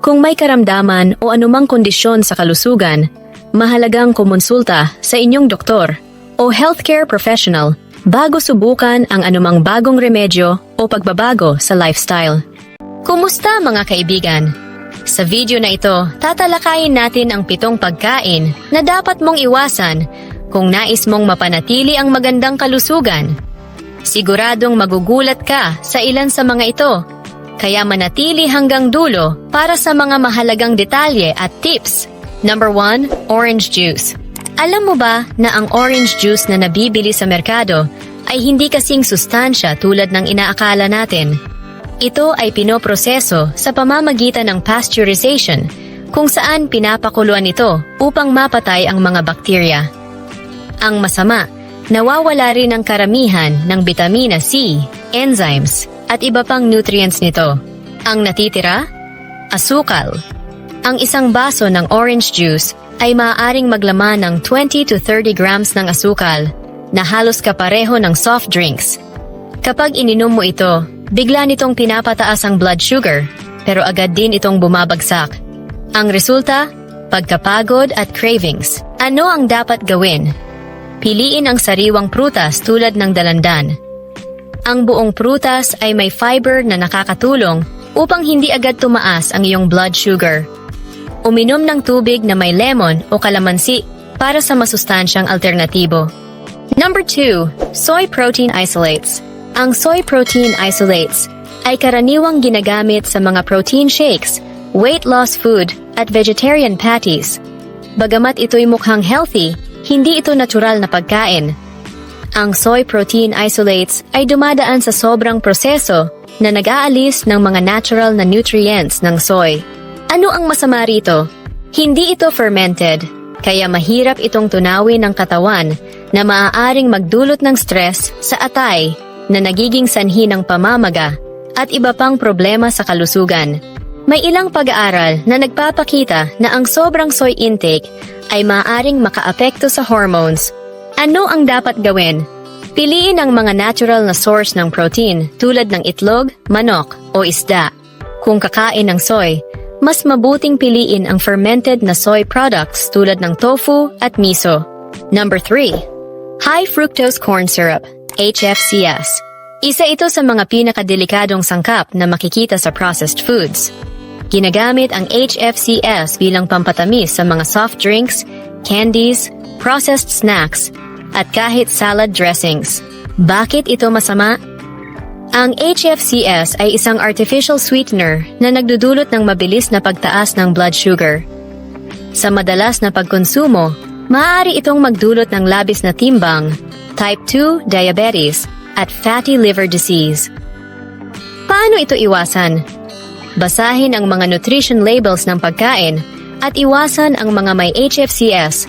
Kung may karamdaman o anumang kondisyon sa kalusugan, mahalagang kumonsulta sa inyong doktor o healthcare professional bago subukan ang anumang bagong remedyo o pagbabago sa lifestyle. Kumusta mga kaibigan? Sa video na ito, tatalakayin natin ang pitong pagkain na dapat mong iwasan kung nais mong mapanatili ang magandang kalusugan. Siguradong magugulat ka sa ilan sa mga ito, kaya manatili hanggang dulo para sa mga mahalagang detalye at tips. Number 1, orange juice. Alam mo ba na ang orange juice na nabibili sa merkado ay hindi kasing sustansya tulad ng inaakala natin? Ito ay pinoproseso sa pamamagitan ng pasteurization kung saan pinapakuluan ito upang mapatay ang mga bakterya. Ang masama, nawawala rin ang karamihan ng bitamina C, enzymes, at iba pang nutrients nito. Ang natitira? Asukal. Ang isang baso ng orange juice ay maaaring maglaman ng 20 to 30 grams ng asukal na halos kapareho ng soft drinks. Kapag ininom mo ito, bigla nitong pinapataas ang blood sugar, pero agad din itong bumabagsak. Ang resulta, pagkapagod at cravings. Ano ang dapat gawin? Piliin ang sariwang prutas tulad ng dalandan. Ang buong prutas ay may fiber na nakakatulong upang hindi agad tumaas ang iyong blood sugar. Uminom ng tubig na may lemon o kalamansi para sa masustansyang alternatibo. Number 2, soy protein isolates. Ang soy protein isolates ay karaniwang ginagamit sa mga protein shakes, weight loss food, at vegetarian patties. Bagamat ito'y mukhang healthy, hindi ito natural na pagkain. Ang soy protein isolates ay dumadaan sa sobrang proseso na nag-aalis ng mga natural na nutrients ng soy. Ano ang masama rito? Hindi ito fermented, kaya mahirap itong tunawin ng katawan na maaaring magdulot ng stress sa atay na nagiging sanhi ng pamamaga at iba pang problema sa kalusugan. May ilang pag-aaral na nagpapakita na ang sobrang soy intake ay maaaring makaapekto sa hormones. Ano ang dapat gawin? Piliin ang mga natural na source ng protein tulad ng itlog, manok o isda. Kung kakain ng soy, mas mabuting piliin ang fermented na soy products tulad ng tofu at miso. Number 3. High fructose corn syrup, HFCS. Isa ito sa mga pinakadelikadong sangkap na makikita sa processed foods. Ginagamit ang HFCS bilang pampatamis sa mga soft drinks, candies, processed snacks, at kahit salad dressings. Bakit ito masama? Ang HFCS ay isang artificial sweetener na nagdudulot ng mabilis na pagtaas ng blood sugar. Sa madalas na pagkonsumo, maaari itong magdulot ng labis na timbang, type 2 diabetes, at fatty liver disease. Paano ito iwasan? Basahin ang mga nutrition labels ng pagkain at iwasan ang mga may HFCS.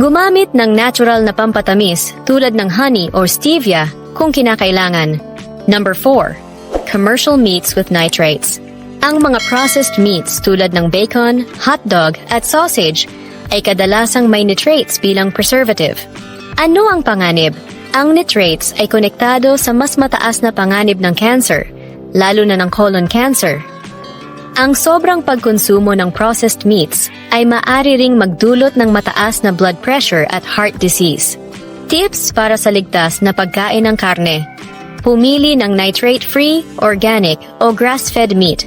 Gumamit ng natural na pampatamis tulad ng honey or stevia kung kinakailangan. Number 4. Commercial meats with nitrates. Ang mga processed meats tulad ng bacon, hotdog at sausage ay kadalasang may nitrates bilang preservative. Ano ang panganib? Ang nitrates ay konektado sa mas mataas na panganib ng cancer, lalo na ng colon cancer. Ang sobrang pagkonsumo ng processed meats ay maaari ring magdulot ng mataas na blood pressure at heart disease. Tips para sa ligtas na pagkain ng karne. Pumili ng nitrate-free, organic o grass-fed meat.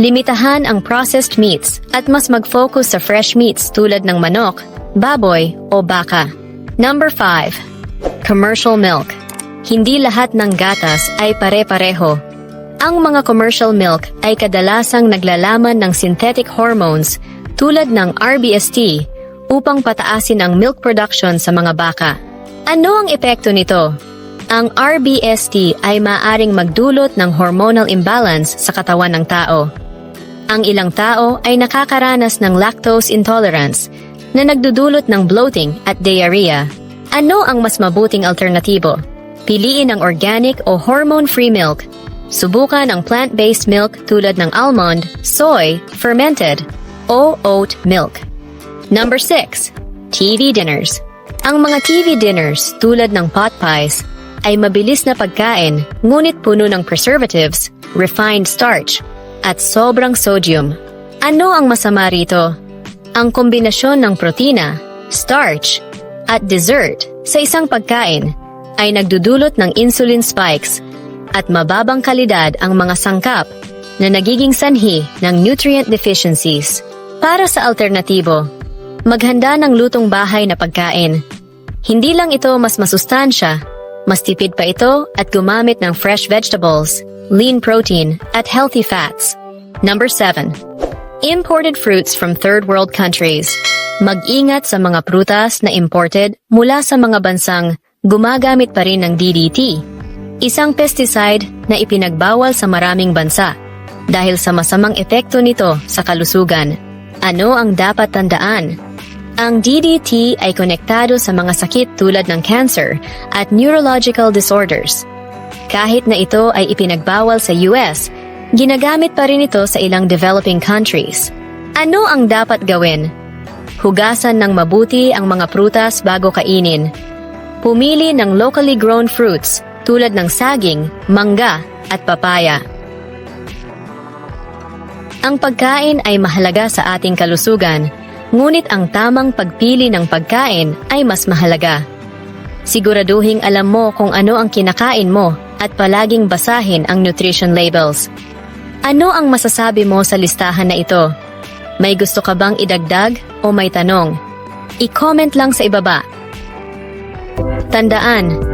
Limitahan ang processed meats at mas mag-focus sa fresh meats tulad ng manok, baboy o baka. Number 5. Commercial milk. Hindi lahat ng gatas ay pare-pareho. Ang mga commercial milk ay kadalasang naglalaman ng synthetic hormones tulad ng RBST upang pataasin ang milk production sa mga baka. Ano ang epekto nito? Ang RBST ay maaring magdulot ng hormonal imbalance sa katawan ng tao. Ang ilang tao ay nakakaranas ng lactose intolerance na nagdudulot ng bloating at diarrhea. Ano ang mas mabuting alternatibo? Piliin ang organic o hormone-free milk. Subukan ang plant-based milk tulad ng almond, soy, fermented, o oat milk. Number 6. TV dinners. Ang mga TV dinners tulad ng pot pies ay mabilis na pagkain ngunit puno ng preservatives, refined starch, at sobrang sodium. Ano ang masama rito? Ang kombinasyon ng protina, starch, at dessert sa isang pagkain ay nagdudulot ng insulin spikes at mababang kalidad ang mga sangkap na nagiging sanhi ng nutrient deficiencies. Para sa alternatibo, maghanda ng lutong bahay na pagkain. Hindi lang ito mas masustansya, mas tipid pa ito at gumamit ng fresh vegetables, lean protein, at healthy fats. Number 7. Imported fruits from third world countries. Mag-ingat sa mga prutas na imported mula sa mga bansang gumagamit pa rin ng DDT, isang pesticide na ipinagbawal sa maraming bansa dahil sa masamang epekto nito sa kalusugan. Ano ang dapat tandaan? Ang DDT ay konektado sa mga sakit tulad ng cancer at neurological disorders. Kahit na ito ay ipinagbawal sa US, ginagamit pa rin ito sa ilang developing countries. Ano ang dapat gawin? Hugasan ng mabuti ang mga prutas bago kainin. Pumili ng locally grown fruits tulad ng saging, mangga, at papaya. Ang pagkain ay mahalaga sa ating kalusugan, ngunit ang tamang pagpili ng pagkain ay mas mahalaga. Siguraduhing alam mo kung ano ang kinakain mo at palaging basahin ang nutrition labels. Ano ang masasabi mo sa listahan na ito? May gusto ka bang idagdag o may tanong? I-comment lang sa ibaba. Tandaan,